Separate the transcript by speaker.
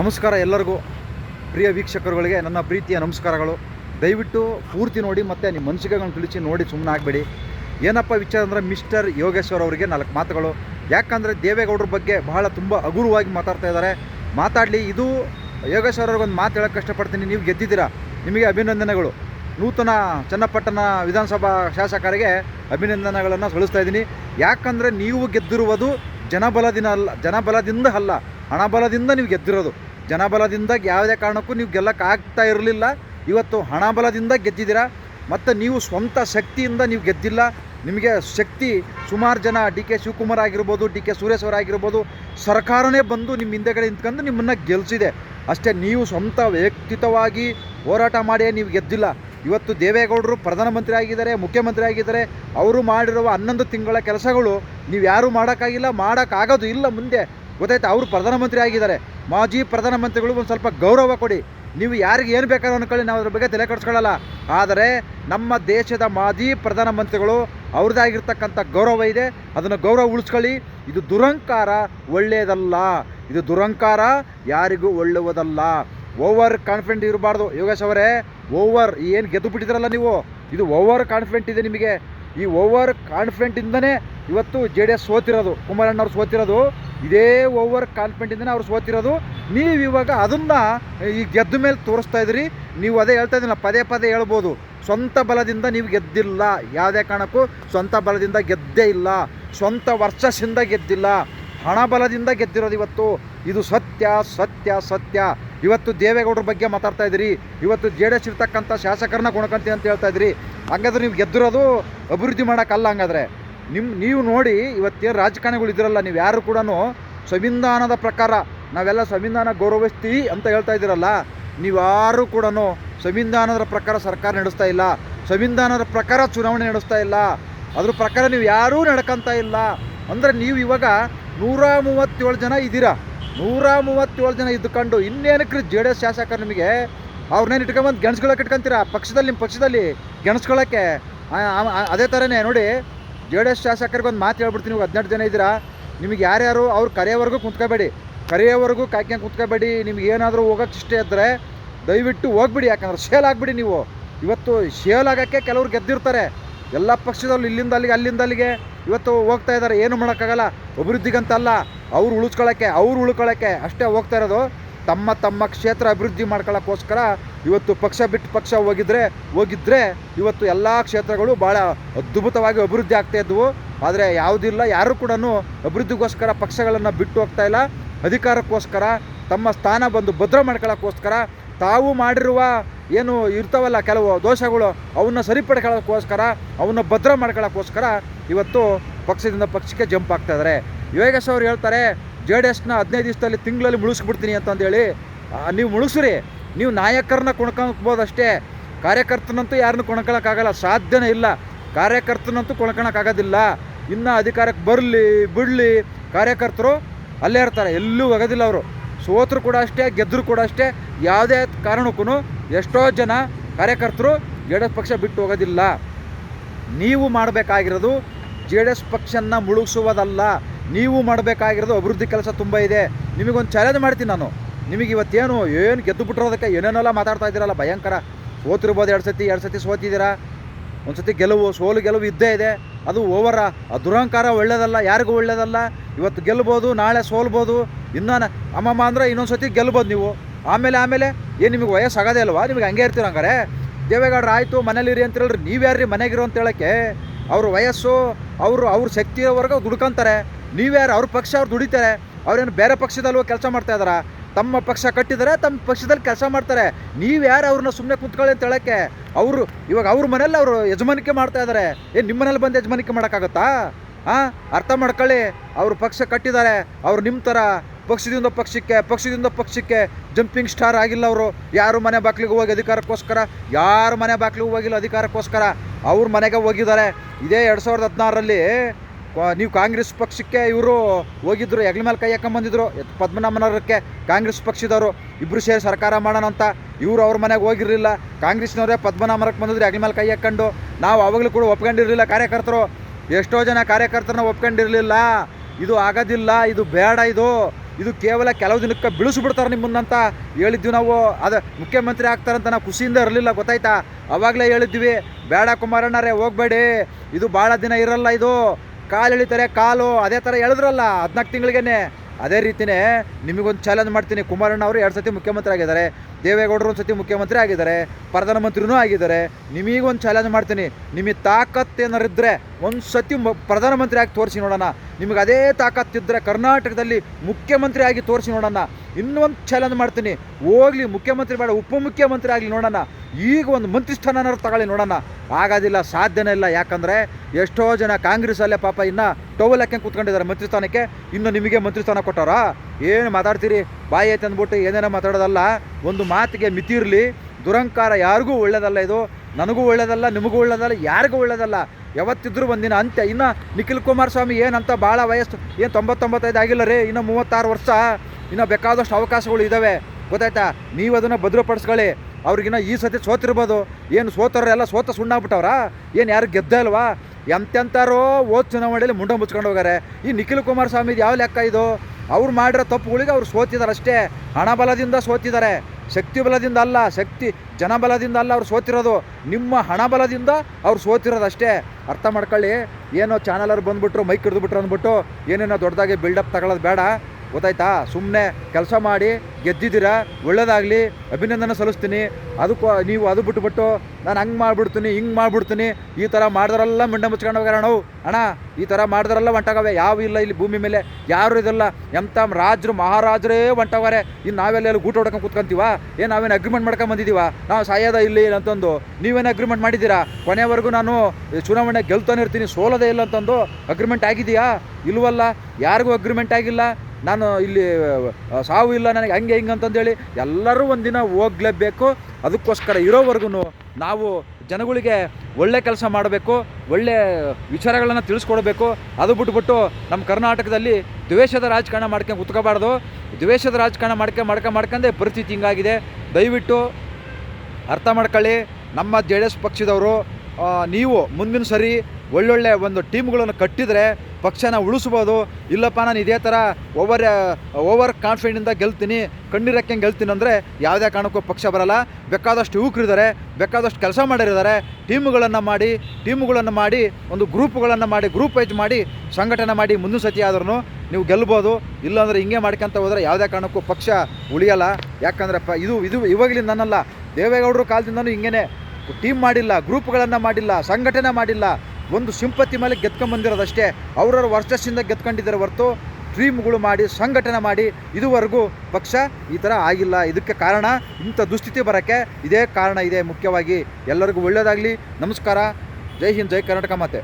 Speaker 1: ನಮಸ್ಕಾರ ಎಲ್ಲರಿಗೂ. ಪ್ರಿಯ ವೀಕ್ಷಕರುಗಳಿಗೆ ನನ್ನ ಪ್ರೀತಿಯ ನಮಸ್ಕಾರಗಳು. ದಯವಿಟ್ಟು ಪೂರ್ತಿ ನೋಡಿ ಮತ್ತು ನಿಮ್ಮ ಮನಸ್ಸಿಗೆಗಳನ್ನು ತಿಳಿಸಿ ನೋಡಿ ಸುಮ್ಮನೆ ಆಗಬೇಡಿ. ಏನಪ್ಪ ವಿಚಾರ ಅಂದರೆ ಮಿಸ್ಟರ್ ಯೋಗೇಶ್ವರ್ ಅವರಿಗೆ ನಾಲ್ಕು ಮಾತುಗಳು. ಯಾಕಂದರೆ ದೇವೇಗೌಡರ ಬಗ್ಗೆ ಬಹಳ ತುಂಬ ಹಗುರವಾಗಿ ಮಾತಾಡ್ತಾ ಇದ್ದಾರೆ. ಮಾತಾಡಲಿ, ಇದು ಯೋಗೇಶ್ವರ್ ಅವ್ರಿಗೊಂದು ಮಾತು ಹೇಳೋಕ್ಕೆ ಕಷ್ಟಪಡ್ತೀನಿ. ನೀವು ಗೆದ್ದಿದ್ದೀರಾ? ನಿಮಗೆ ಅಭಿನಂದನೆಗಳು. ನೂತನ ಚನ್ನಪಟ್ಟಣ ವಿಧಾನಸಭಾ ಶಾಸಕರಿಗೆ ಅಭಿನಂದನೆಗಳನ್ನು ಸಲ್ಲಿಸ್ತಾ ಇದ್ದೀನಿ. ಯಾಕಂದರೆ ನೀವು ಗೆದ್ದಿರುವುದು ಜನಬಲದಿನ ಅಲ್ಲ, ಜನಬಲದಿಂದ ಅಲ್ಲ. ಹಣಬಲದಿಂದ ನೀವು ಗೆದ್ದಿರೋದು. ಜನಬಲದಿಂದ ಯಾವುದೇ ಕಾರಣಕ್ಕೂ ನೀವು ಗೆಲ್ಲಕ್ಕಾಗ್ತಾ ಇರಲಿಲ್ಲ. ಇವತ್ತು ಹಣಬಲದಿಂದ ಗೆದ್ದಿದ್ದೀರಾ? ಮತ್ತು ನೀವು ಸ್ವಂತ ಶಕ್ತಿಯಿಂದ ನೀವು ಗೆದ್ದಿಲ್ಲ. ನಿಮಗೆ ಶಕ್ತಿ ಸುಮಾರು ಜನ ಡಿ ಕೆ ಶಿವಕುಮಾರ್ ಆಗಿರ್ಬೋದು, ಡಿ ಕೆ ಸುರೇಶ್ ಅವರಾಗಿರ್ಬೋದು ಸರ್ಕಾರನೇ ಬಂದು ನಿಮ್ಮ ಹಿಂದೆಗಡೆ ನಿಂತ್ಕೊಂಡು ನಿಮ್ಮನ್ನು ಗೆಲ್ಲಿಸಿದೆ ಅಷ್ಟೇ ನೀವು ಸ್ವಂತ ವೈಯಕ್ತಿಕವಾಗಿ ಹೋರಾಟ ಮಾಡಿ ನೀವು ಗೆದ್ದಿಲ್ಲ. ಇವತ್ತು ದೇವೇಗೌಡರು ಪ್ರಧಾನಮಂತ್ರಿ ಆಗಿದ್ದಾರೆ, ಮುಖ್ಯಮಂತ್ರಿ ಆಗಿದ್ದಾರೆ. ಅವರು ಮಾಡಿರುವ ಹನ್ನೊಂದು ತಿಂಗಳ ಕೆಲಸಗಳು ನೀವು ಯಾರೂ ಮಾಡೋಕ್ಕಾಗಿಲ್ಲ, ಮಾಡೋಕ್ಕಾಗೋದು ಇಲ್ಲ ಮುಂದೆ. ಗೊತ್ತಾಯ್ತಾ? ಅವರು ಪ್ರಧಾನಮಂತ್ರಿ ಆಗಿದ್ದಾರೆ. ಮಾಜಿ ಪ್ರಧಾನಮಂತ್ರಿಗಳು ಒಂದು ಸ್ವಲ್ಪ ಗೌರವ ಕೊಡಿ. ನೀವು ಯಾರಿಗೆ ಏನು ಬೇಕಾದ್ರೂ ಅನ್ಕೊಳ್ಳಿ, ನಾವು ಅದ್ರ ಬಗ್ಗೆ ತಲೆ ಕಟ್ಸ್ಕೊಳ್ಳಲ್ಲ ಆದರೆ ನಮ್ಮ ದೇಶದ ಮಾಜಿ ಪ್ರಧಾನಮಂತ್ರಿಗಳು ಅವ್ರದ್ದಾಗಿರ್ತಕ್ಕಂಥ ಗೌರವ ಇದೆ. ಅದನ್ನು ಗೌರವ ಉಳಿಸ್ಕೊಳ್ಳಿ. ಇದು ದುರಂಕಾರ, ಒಳ್ಳೆಯದಲ್ಲ. ಇದು ದುರಂಕಾರ ಯಾರಿಗೂ ಒಳ್ಳೆಯದಲ್ಲ ಓವರ್ ಕಾನ್ಫಿಡೆಂಟ್ ಇರಬಾರ್ದು. ಯೋಗೇಶ್ ಅವರೇ, ಓವರ್ ಏನು ಗೆದ್ದು ಬಿಟ್ಟಿದ್ರಲ್ಲ ನೀವು? ಇದು ಓವರ್ ಕಾನ್ಫಿಡೆಂಟ್ ಇದೆ ನಿಮಗೆ. ಈ ಓವರ್ ಕಾನ್ಫಿಡೆಂಟಿಂದನೇ ಇವತ್ತು ಜೆ ಡಿ ಎಸ್ ಸೋತಿರೋದು, ಕುಮಾರಣ್ಣವ್ರು ಸೋತಿರೋದು, ಇದೇ ಓವರ್ ಕಾನ್ಫಿಡೆಂಟಿಂದನೇ ಅವ್ರು ಸೋತಿರೋದು. ನೀವು ಇವಾಗ ಅದನ್ನು ಈ ಗೆದ್ದ ಮೇಲೆ ತೋರಿಸ್ತಾ ಇದ್ರಿ. ನೀವು ಅದೇ ಹೇಳ್ತಾ ಇದ್ದೀನಿ ಪದೇ ಪದೇ ಹೇಳ್ಬೋದು. ಸ್ವಂತ ಬಲದಿಂದ ನೀವು ಗೆದ್ದಿಲ್ಲ. ಯಾವುದೇ ಕಾರಣಕ್ಕೂ ಸ್ವಂತ ಬಲದಿಂದ ಗೆದ್ದೇ ಇಲ್ಲ. ಸ್ವಂತ ವರ್ಚಸ್ಸಿಂದ ಗೆದ್ದಿಲ್ಲ. ಹಣ ಬಲದಿಂದ ಗೆದ್ದಿರೋದು ಇವತ್ತು. ಇದು ಸತ್ಯ ಸತ್ಯ ಸತ್ಯ. ಇವತ್ತು ದೇವೇಗೌಡರ ಬಗ್ಗೆ ಮಾತಾಡ್ತಾ ಇದ್ದೀರಿ. ಇವತ್ತು ಜೆ ಡಿ ಎಸ್ ಇರ್ತಕ್ಕಂಥ ಶಾಸಕರನ್ನ ಕೊಣ್ಕೊಂತೀವಿ ಅಂತ ಹೇಳ್ತಾ ಇದ್ದೀರಿ. ಹಂಗಾದ್ರೆ ನೀವು ಗೆದ್ದಿರೋದು ಅಭಿವೃದ್ಧಿ ಮಾಡೋಕ್ಕಲ್ಲ ಹಂಗಾದ್ರೆ. ನಿಮ್ಮ ನೀವು ನೋಡಿ ಇವತ್ತೇನು ರಾಜಕಾರಣಿಗಳು ಇದ್ರಲ್ಲ ನೀವು ಯಾರು ಕೂಡ ಸಂವಿಧಾನದ ಪ್ರಕಾರ ನಾವೆಲ್ಲ ಸಂವಿಧಾನ ಗೌರವಿಸ್ತೀವಿ ಅಂತ ಹೇಳ್ತಾ ಇದ್ದೀರಲ್ಲ ಯಾರು ಕೂಡ ಸಂವಿಧಾನದ ಪ್ರಕಾರ ಸರ್ಕಾರ ನಡೆಸ್ತಾ ಇಲ್ಲ, ಸಂವಿಧಾನದ ಪ್ರಕಾರ ಚುನಾವಣೆ ನಡೆಸ್ತಾ ಇಲ್ಲ, ಅದ್ರ ಪ್ರಕಾರ ನೀವು ಯಾರೂ ನಡ್ಕೊಂತ ಇಲ್ಲ. ಅಂದರೆ ನೀವು ಇವಾಗ ನೂರ ಮೂವತ್ತೇಳು ಜನ ಇದ್ದೀರಾ? ನೂರ ಮೂವತ್ತೇಳು ಜನ ಇದ್ದುಕೊಂಡು ಇನ್ನೇನಕ್ಕೆ ಜೆ ಡಿ ಎಸ್ ಶಾಸಕರು ನಿಮಗೆ ಅವ್ರನ್ನೇನು ಇಟ್ಕೊಂಬಂದು ಗೆಣಸ್ಕೊಳಕ್ಕೆ ಇಟ್ಕೊಂತೀರಾ? ಪಕ್ಷದಲ್ಲಿ ನಿಮ್ಮ ಪಕ್ಷದಲ್ಲಿ ಆ- ಅದೇ ಥರನೇ ನೋಡಿ ಜೆ ಡಿ ಎಸ್ ಶಾಸಕರಿಗೆ ಒಂದು ಮಾತು ಹೇಳ್ಬಿಡ್ತೀನಿ, ನೀವು ಹದಿನೆಂಟು ಜನ ಇದ್ದೀರಾ, ನಿಮಗೆ ಯಾರ್ಯಾರು ಅವ್ರು ಕರೆಯೋವರೆಗೂ ಕುಂತ್ಕೋಬೇಡಿ. ಕರೆಯೋವರೆಗೂ ಕಾಯ್ಕೊಂಡು ಕುಂತ್ಕೋಬೇಡಿ, ನಿಮ್ಗೆ ಏನಾದರೂ ಹೋಗೋಕ್ಕೆ ಇಷ್ಟ ಇದ್ದರೆ ದಯವಿಟ್ಟು ಹೋಗ್ಬಿಡಿ, ಯಾಕಂದ್ರೆ ಶೇಲ್ ಆಗಿಬಿಡಿ ನೀವು. ಇವತ್ತು ಶೇಲ್ ಆಗೋಕ್ಕೆ ಕೆಲವರು ಗೆದ್ದಿರ್ತಾರೆ. ಎಲ್ಲ ಪಕ್ಷದಲ್ಲೂ ಇಲ್ಲಿಂದ ಅಲ್ಲಿಗೆ, ಅಲ್ಲಿಂದ ಅಲ್ಲಿಗೆ ಇವತ್ತು ಹೋಗ್ತಾ ಇದ್ದಾರೆ. ಏನು ಮಾಡೋಕ್ಕಾಗಲ್ಲ? ಅಭಿವೃದ್ಧಿಗಂತಲ್ಲ. ಅವ್ರು ಉಳಿಸ್ಕೊಳ್ಳೋಕ್ಕೆ, ಅವ್ರು ಉಳ್ಕೊಳ್ಳೋಕ್ಕೆ ಅಷ್ಟೇ ಹೋಗ್ತಾ ಇರೋದು. ತಮ್ಮ ತಮ್ಮ ಕ್ಷೇತ್ರ ಅಭಿವೃದ್ಧಿ ಮಾಡ್ಕೊಳ್ಳೋಕ್ಕೋಸ್ಕರ ಇವತ್ತು ಪಕ್ಷ ಬಿಟ್ಟು ಪಕ್ಷ ಹೋಗಿದ್ರೆ ಹೋಗಿದ್ರೆ ಇವತ್ತು ಎಲ್ಲ ಕ್ಷೇತ್ರಗಳು ಭಾಳ ಅದ್ಭುತವಾಗಿ ಅಭಿವೃದ್ಧಿ ಆಗ್ತಾ ಇದ್ವು. ಆದರೆ ಯಾವುದಿಲ್ಲ, ಯಾರೂ ಕೂಡ ಅಭಿವೃದ್ಧಿಗೋಸ್ಕರ ಪಕ್ಷಗಳನ್ನು ಬಿಟ್ಟು ಹೋಗ್ತಾ ಇಲ್ಲ. ಅಧಿಕಾರಕ್ಕೋಸ್ಕರ, ತಮ್ಮ ಸ್ಥಾನ ಬಂದು ಭದ್ರ ಮಾಡ್ಕೊಳ್ಳೋಕ್ಕೋಸ್ಕರ, ತಾವು ಮಾಡಿರುವ ಏನು ಇರ್ತಾವಲ್ಲ ಕೆಲವು ದೋಷಗಳು, ಅವನ್ನ ಸರಿಪಡ್ಕೊಳ್ಳೋಕ್ಕೋಸ್ಕರ, ಅವನ್ನ ಭದ್ರ ಮಾಡ್ಕೊಳ್ಳೋಕ್ಕೋಸ್ಕರ ಇವತ್ತು ಪಕ್ಷದಿಂದ ಪಕ್ಷಕ್ಕೆ ಜಂಪ್ ಆಗ್ತಾ ಇದ್ದಾರೆ ಯೋಗೇಶ್ ಅವರು ಹೇಳ್ತಾರೆ ಜೆ ಡಿ ಎಸ್ನ ಹದಿನೈದು ದಿವಸದಲ್ಲಿ ತಿಂಗಳಲ್ಲಿ ಮುಳುಗಿಸ್ಬಿಡ್ತೀನಿ ಅಂತಂದೇಳಿ ನೀವು ಮುಳುಗ್ಸ್ರಿ ನೀವು ನಾಯಕರನ್ನ ಕೊಂಡ್ಕೊಂಬೋದಷ್ಟೇ ಕಾರ್ಯಕರ್ತನಂತೂ ಯಾರನ್ನೂ ಕೊಣ್ಕೊಳಕ್ಕಾಗಲ್ಲ ಸಾಧ್ಯನೇ ಇಲ್ಲ. ಕಾರ್ಯಕರ್ತನಂತೂ ಕೊಣ್ಕೊಳಕ್ಕಾಗೋದಿಲ್ಲ ಇನ್ನು ಅಧಿಕಾರಕ್ಕೆ ಬರಲಿ, ಬಿಡಲಿ, ಕಾರ್ಯಕರ್ತರು ಅಲ್ಲೇ ಇರ್ತಾರೆ, ಎಲ್ಲೂ ಒಗೋದಿಲ್ಲ ಅವರು. ಸೋತರು ಕೂಡ ಅಷ್ಟೇ ಗೆದ್ದರು ಕೂಡ ಅಷ್ಟೇ, ಯಾವುದೇ ಕಾರಣಕ್ಕೂ ಎಷ್ಟೋ ಜನ ಕಾರ್ಯಕರ್ತರು ಜೆ ಡಿ ಎಸ್ ಪಕ್ಷ ಬಿಟ್ಟು ಹೋಗೋದಿಲ್ಲ. ನೀವು ಮಾಡಬೇಕಾಗಿರೋದು ಜೆ ಡಿ ಎಸ್ ಪಕ್ಷನ ಮುಳುಗಿಸುವುದಲ್ಲ. ನೀವು ಮಾಡಬೇಕಾಗಿರೋದು ಅಭಿವೃದ್ಧಿ ಕೆಲಸ ತುಂಬ ಇದೆ. ನಿಮಗೊಂದು ಚಾಲೆಂಜ್ ಮಾಡ್ತೀನಿ ನಾನು. ನಿಮಗೆ ಇವತ್ತೇನು, ಏನು ಗೆದ್ದು ಬಿಟ್ಟಿರೋದಕ್ಕೆ ಏನೇನೆಲ್ಲ ಮಾತಾಡ್ತಾ ಇದ್ದೀರಲ್ಲ, ಭಯಂಕರ. ಸೋತಿರ್ಬೋದು ಎರಡು ಸತಿ ಎರಡು ಸತಿ ಸೋತಿದ್ದೀರಾ? ಒಂದು ಸತಿ ಗೆಲುವು, ಸೋಲು ಗೆಲುವು ಇದ್ದೇ ಇದೆ. ಅದು ಓವರ ಆ? ದುರಹಂಕಾರ ಒಳ್ಳೇದಲ್ಲ, ಯಾರಿಗೂ ಒಳ್ಳೇದಲ್ಲ? ಇವತ್ತು ಗೆಲ್ಬೋದು, ನಾಳೆ ಸೋಲ್ಬೋದು, ಇನ್ನೂ ಅಮ್ಮಮ್ಮ ಅಂದರೆ ಇನ್ನೊಂದು ಸತಿ ಗೆಲ್ಬೋದು ನೀವು. ಆಮೇಲೆ ಆಮೇಲೆ, ಏನು ನಿಮಗೆ ವಯಸ್ಸಾಗೋದೇ ಅಲ್ವಾ ನಿಮಗೆ ಹಂಗೆ ಇರ್ತೀರ ಹಂಗಾರೆ? ದೇವೇಗೌಡರು, ಆಯಿತು ಮನೇಲಿರಿ ಅಂತ ಹೇಳ್ರಿ ನೀವ್ಯಾರ್ರಿ ಮನೆಗಿರೋ ಅಂತ ಹೇಳೋಕ್ಕೆ ಅವ್ರ ವಯಸ್ಸು, ಅವರು, ಅವ್ರ ಶಕ್ತಿಯವರೆಗೂ ದುಡ್ಕೊಂತಾರೆ. ನೀವ್ಯಾರು ಅವ್ರ ಪಕ್ಷ ಅವ್ರು ದುಡಿತಾರೆ, ಅವ್ರೇನು ಬೇರೆ ಪಕ್ಷದಲ್ಲೂ ಕೆಲಸ ಮಾಡ್ತಾ ಇದಾರ ತಮ್ಮ ಪಕ್ಷ ಕಟ್ಟಿದರೆ ತಮ್ಮ ಪಕ್ಷದಲ್ಲಿ ಕೆಲಸ ಮಾಡ್ತಾರೆ. ನೀವು ಯಾರು ಅವ್ರನ್ನ ಸುಮ್ಮನೆ ಕುತ್ಕೊಳ್ಳಿ ಅಂತ ಹೇಳೋಕ್ಕೆ ಅವರು, ಇವಾಗ ಅವ್ರ ಮನೇಲಿ ಅವರು ಯಜಮಾನಿಕೆ ಮಾಡ್ತಾ ಇದ್ದಾರೆ. ಏನು ನಿಮ್ಮ ಮನೇಲಿ ಬಂದು ಯಜಮಾನಿಕೆ ಮಾಡೋಕ್ಕಾಗತ್ತಾ? ಹಾಂ ಅರ್ಥ ಮಾಡ್ಕೊಳ್ಳಿ. ಅವರು ಪಕ್ಷ ಕಟ್ಟಿದ್ದಾರೆ, ಅವ್ರು ನಿಮ್ಮ ಥರ. ಪಕ್ಷದಿಂದ ಪಕ್ಷಕ್ಕೆ ಪಕ್ಷದಿಂದ ಪಕ್ಷಕ್ಕೆ ಜಂಪಿಂಗ್ ಸ್ಟಾರ್ ಆಗಿಲ್ಲ ಅವರು. ಯಾರು ಮನೆ ಬಾಗಿಲಿಗೆ ಹೋಗಿ ಅಧಿಕಾರಕ್ಕೋಸ್ಕರ? ಯಾರು ಮನೆ ಬಾಗಿಲಿಗೆ ಹೋಗಿಲ್ಲ ಅಧಿಕಾರಕ್ಕೋಸ್ಕರ? ಅವ್ರ ಮನೆಗೆ ಹೋಗಿದ್ದಾರೆ. ಇದೇ ಎರಡು ಸಾವಿರದ ಹದಿನಾರರಲ್ಲಿ ನೀವು ಕಾಂಗ್ರೆಸ್ ಪಕ್ಷಕ್ಕೆ ಇವರು ಹೋಗಿದ್ರು, ಹೆಗ್ಲ ಮೇಲೆ ಕೈ ಹಾಕೊಂಬಂದಿದ್ರು ಪದ್ಮನಾಭನವರಕ್ಕೆ ಕಾಂಗ್ರೆಸ್ ಪಕ್ಷದವರು. ಇಬ್ಬರು ಸೇರಿ ಸರ್ಕಾರ ಮಾಡೋಣ ಅಂತ ಇವರು ಅವ್ರ ಮನೆಗೆ ಹೋಗಿರಲಿಲ್ಲ. ಕಾಂಗ್ರೆಸ್ನವರೇ ಪದ್ಮನಾಭನಕ್ಕೆ ಬಂದಿದ್ರು, ಹೆಗ್ಲ ಮೇಲೆ ಕೈ ಹಾಕ್ಕೊಂಡು ನಾವು ಅವಾಗಲೂ ಕೂಡ ಒಪ್ಕೊಂಡಿರಲಿಲ್ಲ ಕಾರ್ಯಕರ್ತರು. ಎಷ್ಟೋ ಜನ ಕಾರ್ಯಕರ್ತರನ್ನ ಒಪ್ಕೊಂಡಿರಲಿಲ್ಲ. ಇದು ಆಗೋದಿಲ್ಲ, ಇದು ಬೇಡ ಇದು. ಇದು ಕೇವಲ ಕೆಲವು ದಿನಕ್ಕೆ ಬಿಳಿಸ್ಬಿಡ್ತಾರೆ ನಿಮ್ಮನ್ನಂತ ಹೇಳಿದ್ವಿ ನಾವು. ಅದು ಮುಖ್ಯಮಂತ್ರಿ ಆಗ್ತಾರಂತ ನಾವು ಖುಷಿಯಿಂದ ಇರಲಿಲ್ಲ, ಗೊತ್ತಾಯ್ತಾ? ಅವಾಗಲೇ ಹೇಳಿದ್ವಿ, ಬೇಡ ಕುಮಾರಣ್ಣರೇ, ಹೋಗಬೇಡಿ. ಇದು ಭಾಳ ದಿನ ಇರಲ್ಲ ಇದು. ಕಾಲು ಎಳಿತಾರೆ ಕಾಲು ಅದೇ ಥರ ಎಳೆದ್ರಲ್ಲ ಹದಿನಾಲ್ಕು ತಿಂಗಳಿಗೇನೆ. ಅದೇ ರೀತಿಯೇ ನಿಮಗೊಂದು ಚಾಲೆಂಜ್ ಮಾಡ್ತೀನಿ. ಕುಮಾರಣ್ಣ ಅವರು ಎರಡು ಸತಿ ಮುಖ್ಯಮಂತ್ರಿ ಆಗಿದ್ದಾರೆ ದೇವೇಗೌಡರು ಒಂದು ಸತಿ ಮುಖ್ಯಮಂತ್ರಿ ಆಗಿದ್ದಾರೆ, ಪ್ರಧಾನಮಂತ್ರಿನೂ ಆಗಿದ್ದಾರೆ. ನಿಮಗೊಂದು ಚಾಲೆಂಜ್ ಮಾಡ್ತೀನಿ. ನಿಮಗೆ ತಾಕತ್ತು ಏನಾರು ಇದ್ದರೆ ಒಂದು ಸತಿ ಪ್ರಧಾನಮಂತ್ರಿ ಆಗಿ ತೋರಿಸಿ ನೋಡೋಣ. ನಿಮಗೆ ಅದೇ ತಾಕತ್ತಿದ್ದರೆ ಕರ್ನಾಟಕದಲ್ಲಿ ಮುಖ್ಯಮಂತ್ರಿ ಆಗಿ ತೋರಿಸಿ ನೋಡೋಣ. ಇನ್ನೊಂದು ಚಾಲೆಂಜ್ ಮಾಡ್ತೀನಿ. ಹೋಗ್ಲಿ, ಮುಖ್ಯಮಂತ್ರಿ ಬೇಡ, ಉಪಮುಖ್ಯಮಂತ್ರಿ ಆಗಲಿ ನೋಡೋಣ. ಈಗ ಒಂದು ಮಂತ್ರಿ ಸ್ಥಾನನಾರು ತಗೊಳ್ಳಿ ನೋಡೋಣ. ಆಗೋದಿಲ್ಲ, ಸಾಧ್ಯನೇ ಇಲ್ಲ. ಯಾಕಂದರೆ ಎಷ್ಟೋ ಜನ ಕಾಂಗ್ರೆಸ್ಸಲ್ಲೇ ಪಾಪ ಇನ್ನು ಟೋವಲ್ ಹಾಕ್ಯಂಗೆ ಕೂತ್ಕೊಂಡಿದ್ದಾರೆ ಮಂತ್ರಿ ಸ್ಥಾನಕ್ಕೆ ಇನ್ನು ನಿಮಗೆ ಮಂತ್ರಿ ಸ್ಥಾನ ಕೊಟ್ಟವ್ರಾ ಏನು ಮಾತಾಡ್ತೀರಿ? ಬಾಯಿ ಐತೆ ಅಂದ್ಬಿಟ್ಟು ಏನೇನೋ ಮಾತಾಡೋದಲ್ಲ, ಒಂದು ಮಾತಿಗೆ ಮಿತಿ ಇರಲಿ. ದುರಂಕಾರ ಯಾರಿಗೂ ಒಳ್ಳೇದಲ್ಲ ಇದು. ನನಗೂ ಒಳ್ಳೇದಲ್ಲ, ನಿಮಗೂ ಒಳ್ಳೇದಲ್ಲ, ಯಾರಿಗೂ ಒಳ್ಳೇದಲ್ಲ. ಯಾವತ್ತಿದ್ರೂ ಒಂದಿನ ಅಂತ್ಯ. ಇನ್ನು ನಿಖಿಲ್ ಕುಮಾರಸ್ವಾಮಿ ಏನಂತ ಭಾಳ ವಯಸ್ಸು, ಏನು ತೊಂಬತ್ತೊಂಬತ್ತೈದು ಆಗಿಲ್ಲ ರೀ, ಇನ್ನು ಮೂವತ್ತಾರು ವರ್ಷ. ಇನ್ನು ಬೇಕಾದಷ್ಟು ಅವಕಾಶಗಳು ಇದ್ದಾವೆ ಗೊತ್ತಾಯ್ತಾ? ನೀವು ಅದನ್ನು ಭದ್ರಪಡಿಸ್ಕೊಳ್ಳಿ. ಅವ್ರಿಗಿನ್ನ ಈ ಸತಿ ಸೋತಿರ್ಬೋದು. ಏನು ಸೋತರೆಲ್ಲ ಸೋತ ಸುಣ್ಣಾಗ್ಬಿಟ್ಟವ್ರ? ಏನು ಯಾರು ಗೆದ್ದ ಅಲ್ವಾ? ಎಂತೆಂತಾರೋ ಓದ್ ಚುನಾವಣೆಯಲ್ಲಿ ಮುಂಡ ಮುಚ್ಕೊಂಡು ಹೋಗಾರೆ. ಈ ನಿಖಿಲ್ ಕುಮಾರಸ್ವಾಮಿದು ಯಾವ ಲೆಕ್ಕ ಇದು? ಅವ್ರು ಮಾಡಿರೋ ತಪ್ಪುಗಳಿಗೆ ಅವ್ರು ಸೋತಿದ್ದಾರೆ ಅಷ್ಟೇ. ಹಣಬಲದಿಂದ ಸೋತಿದ್ದಾರೆ. ಶಕ್ತಿ ಬಲದಿಂದ ಅಲ್ಲ, ಶಕ್ತಿ ಜನಬಲದಿಂದ ಅಲ್ಲ ಅವ್ರು ಸೋತಿರೋದು. ನಿಮ್ಮ ಹಣಬಲದಿಂದ ಅವ್ರು ಸೋತಿರೋದು ಅಷ್ಟೇ. ಅರ್ಥ ಮಾಡ್ಕೊಳ್ಳಿ. ಏನೋ ಚಾನಲರ್ ಬಂದುಬಿಟ್ರು, ಮೈಕ್ ಹಿಡಿದ್ಬಿಟ್ರು ಅಂದ್ಬಿಟ್ಟು ಏನೇನೋ ದೊಡ್ಡದಾಗಿ ಬಿಲ್ಡಪ್ ತಗೊಳ್ಳೋದು ಬೇಡ. ಗೊತ್ತಾಯ್ತಾ? ಸುಮ್ಮನೆ ಕೆಲಸ ಮಾಡಿ, ಗೆದ್ದಿದ್ದೀರಾ? ಒಳ್ಳೇದಾಗಲಿ, ಅಭಿನಂದನೆ ಸಲ್ಲಿಸ್ತೀನಿ. ಅದಕ್ಕೂ, ನೀವು ಅದು ಬಿಟ್ಟುಬಿಟ್ಟು ನಾನು ಹಂಗೆ ಮಾಡಿಬಿಡ್ತೀನಿ, ಹಿಂಗೆ ಮಾಡಿಬಿಡ್ತೀನಿ, ಈ ಥರ ಮಾಡಿದ್ರೆಲ್ಲ ಮುಂಡೆ ಮುಚ್ಕೊಂಡು ಹೋಗ್ಯಾರ ನಾವು ಅಣ್ಣ, ಈ ಥರ ಮಾಡಿದ್ರೆಲ್ಲ ಹೊಂಟಾಗವೆ ಯಾವ ಇಲ್ಲ ಇಲ್ಲಿ ಭೂಮಿ ಮೇಲೆ. ಯಾರು ಇದಲ್ಲ. ಎಂಥ ರಾಜರು, ಮಹಾರಾಜರೇ ಹೊಂಟವಾರೆ ಇನ್ನು ನಾವೆಲ್ಲ ಎಲ್ಲಿ ಊಟ ಹೊಡ್ಕೊಂಡು ಕೂತ್ಕೊಂತೀವ? ಏನು ನಾವೇನು ಅಗ್ರಿಮೆಂಟ್ ಮಾಡ್ಕೊಂಡು ಬಂದಿದ್ದೀವ ನಾವು ಸಾಯೋದ ಇಲ್ಲಿ ಅಂತಂದು. ನೀವೇನು ಅಗ್ರಿಮೆಂಟ್ ಮಾಡಿದ್ದೀರಾ? ಕೊನೆವರೆಗೂ ನಾನು ಚುನಾವಣೆ ಗೆಲ್ತಾನೆ ಇರ್ತೀನಿ, ಸೋಲೋದೇ ಇಲ್ಲ ಅಂತಂದು ಅಗ್ರಿಮೆಂಟ್ ಆಗಿದೆಯಾ? ಇಲ್ವಲ್ಲ? ಯಾರಿಗೂ ಅಗ್ರಿಮೆಂಟ್ ಆಗಿಲ್ಲ. ನಾನು ಇಲ್ಲಿ ಸಾವು ಇಲ್ಲ ನನಗೆ, ಹಂಗೆ ಹಿಂಗೆ ಅಂತಂದೇಳಿ ಎಲ್ಲರೂ ಒಂದಿನ ಹೋಗ್ಲೇಬೇಕು. ಅದಕ್ಕೋಸ್ಕರ ಇರೋವರೆಗೂ ನಾವು ಜನಗಳಿಗೆ ಒಳ್ಳೆ ಕೆಲಸ ಮಾಡಬೇಕು, ಒಳ್ಳೆ ವಿಚಾರಗಳನ್ನು ತಿಳಿಸ್ಕೊಡ್ಬೇಕು. ಅದು ಬಿಟ್ಬಿಟ್ಟು ನಮ್ಮ ಕರ್ನಾಟಕದಲ್ಲಿ ದ್ವೇಷದ ರಾಜಕಾರಣ ಮಾಡ್ಕೊಂಡು ಕುತ್ಕೋಬಾರ್ದು. ದ್ವೇಷದ ರಾಜಕಾರಣ ಮಾಡ್ಕೊಂಡು ಮಾಡ್ಕೊಂಡು ಮಾಡ್ಕೊಂಡೆ ಪರಿಸ್ಥಿತಿ ಹಿಂಗಾಗಿದೆ. ದಯವಿಟ್ಟು ಅರ್ಥ ಮಾಡ್ಕೊಳ್ಳಿ. ನಮ್ಮ ಜೆ ಡಿ ಎಸ್ ಪಕ್ಷದವರು ನೀವು ಮುಂದಿನ ಸರಿ ಒಳ್ಳೊಳ್ಳೆ ಒಂದು ಟೀಮ್ಗಳನ್ನು ಕಟ್ಟಿದರೆ ಪಕ್ಷನ ಉಳಿಸ್ಬೋದು. ಇಲ್ಲಪ್ಪ, ನಾನು ಇದೇ ಥರ ಓವರ್ ಓವರ್ ಕಾನ್ಫಿಡೆಂಟಿಂದ ಗೆಲ್ತೀನಿ ಕಣ್ಣೀರಕ್ಕೆ ಗೆಲ್ತೀನಿ ಅಂದರೆ ಯಾವುದೇ ಕಾರಣಕ್ಕೂ ಪಕ್ಷ ಬರಲ್ಲ. ಬೇಕಾದಷ್ಟು ಯುವಕರಿದ್ದಾರೆ, ಬೇಕಾದಷ್ಟು ಕೆಲಸ ಮಾಡಿರಿದ್ದಾರೆ ಟೀಮ್ಗಳನ್ನು ಮಾಡಿ ಟೀಮ್ಗಳನ್ನು ಮಾಡಿ, ಒಂದು ಗ್ರೂಪ್ಗಳನ್ನು ಮಾಡಿ, ಗ್ರೂಪ್ ವೈಸ್ ಮಾಡಿ, ಸಂಘಟನೆ ಮಾಡಿ ಮುಂದಿನ ಸತಿ ಆದ್ರೂ ನೀವು ಗೆಲ್ಬೋದು. ಇಲ್ಲಾಂದರೆ ಹಿಂಗೆ ಮಾಡ್ಕೊಂತ ಹೋದರೆ ಯಾವುದೇ ಕಾರಣಕ್ಕೂ ಪಕ್ಷ ಉಳಿಯಲ್ಲ. ಯಾಕಂದ್ರೆ ಇದು ಇದು ಇವಾಗಲಿಂದ ನನ್ನಲ್ಲ ದೇವೇಗೌಡರು ಕಾಲದಿಂದನೂ ಹಿಂಗೇನೆ. ಟೀಮ್ ಮಾಡಿಲ್ಲ ಗ್ರೂಪ್ಗಳನ್ನು ಮಾಡಿಲ್ಲ, ಸಂಘಟನೆ ಮಾಡಿಲ್ಲ, ಒಂದು ಸಿಂಪತಿ ಮೇಲೆ ಗೆದ್ಕೊಂಬಂದಿರೋದಷ್ಟೇ ಅವ್ರವ್ರ ವರ್ಚಸ್ಸಿಂದ ಗೆದ್ಕೊಂಡಿದ್ದಾರೆ ಹೊರತು ಟೀಮ್ಗಳು ಮಾಡಿ, ಸಂಘಟನೆ ಮಾಡಿ ಇದುವರೆಗೂ ಪಕ್ಷ ಈ ಥರ ಆಗಿಲ್ಲ. ಇದಕ್ಕೆ ಕಾರಣ ಇಂಥ ದುಸ್ಥಿತಿ ಬರೋಕ್ಕೆ ಇದೇ ಕಾರಣ ಇದೆ ಮುಖ್ಯವಾಗಿ. ಎಲ್ಲರಿಗೂ ಒಳ್ಳೆಯದಾಗಲಿ. ನಮಸ್ಕಾರ. ಜೈ ಹಿಂದ್, ಜೈ ಕರ್ನಾಟಕ ಮಾತೆ.